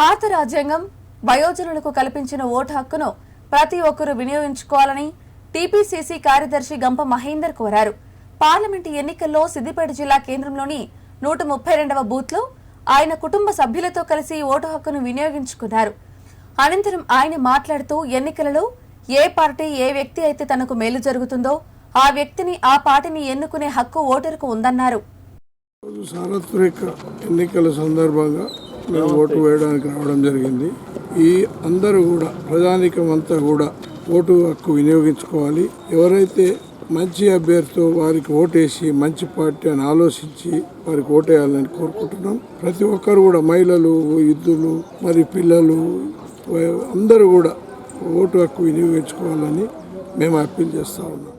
రాజ్యాంగం వయోజనులకు కల్పించిన ఓటు హక్కును ప్రతి ఒక్కరూ వినియోగించుకోవాలని టీపీసీసీ కార్యదర్శి గంప మహేందర్ కోరారు. పార్లమెంటు ఎన్నికల్లో సిద్దిపేట జిల్లా కేంద్రంలోని నూట ముప్పై రెండవ బూత్లో ఆయన కుటుంబ సభ్యులతో కలిసి ఓటు హక్కును వినియోగించుకున్నారు. అనంతరం ఆయన మాట్లాడుతూ ఎన్నికలలో ఏ పార్టీ ఏ వ్యక్తి అయితే తనకు మేలు జరుగుతుందో ఆ వ్యక్తిని ఆ పార్టీని ఎన్నుకునే హక్కు ఓటరుకు ఉందన్నారు. సార్వత్రిక ఎన్నికల సందర్భంగా మేము ఓటు వేయడానికి రావడం జరిగింది. ఈ అందరూ కూడా ప్రజానికం అంతా కూడా ఓటు హక్కు వినియోగించుకోవాలి. ఎవరైతే మంచి అభ్యర్థితో వారికి ఓటేసి మంచి పార్టీ అని ఆలోచించి వారికి ఓటేయాలని కోరుకుంటున్నాం. ప్రతి ఒక్కరు కూడా మహిళలు యుద్ధులు మరి పిల్లలు అందరూ కూడా ఓటు హక్కు వినియోగించుకోవాలని మేము అప్పీల్ చేస్తూ ఉన్నాం.